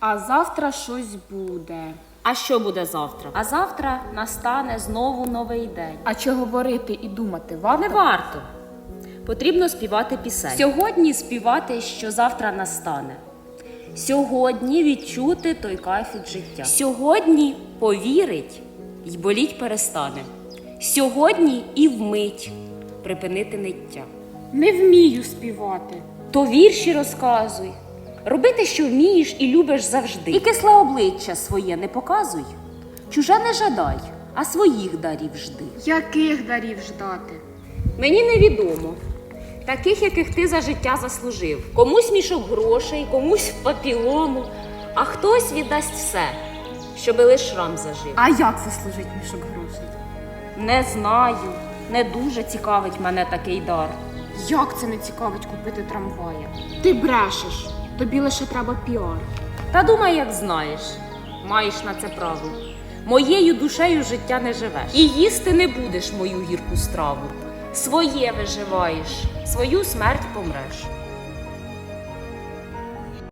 А завтра щось буде. А що буде завтра? А завтра настане знову новий день. А чи говорити і думати варто? Не варто. Потрібно співати пісень. Сьогодні співати, що завтра настане. Сьогодні відчути той кайф від життя. Сьогодні повірить й боліть перестане. Сьогодні і вмить припинити ниття. Не вмію співати. То вірші розказуй. Роби те, що вмієш і любиш завжди. І кисле обличчя своє не показуй. Чуже не жадай, а своїх дарів жди. Яких дарів ждати? Мені невідомо. Таких, яких ти за життя заслужив. Комусь мішок грошей, комусь папілону, а хтось віддасть все, щоби лиш шрам зажив. А як заслужить мішок грошей? Не знаю, не дуже цікавить мене такий дар. Як це не цікавить купити трамвая? Ти брешеш. Тобі лише треба піар. Та думай, як знаєш, маєш на це право. Моєю душею життя не живеш. І їсти не будеш мою гірку страву. Своє виживаєш, свою смерть помреш.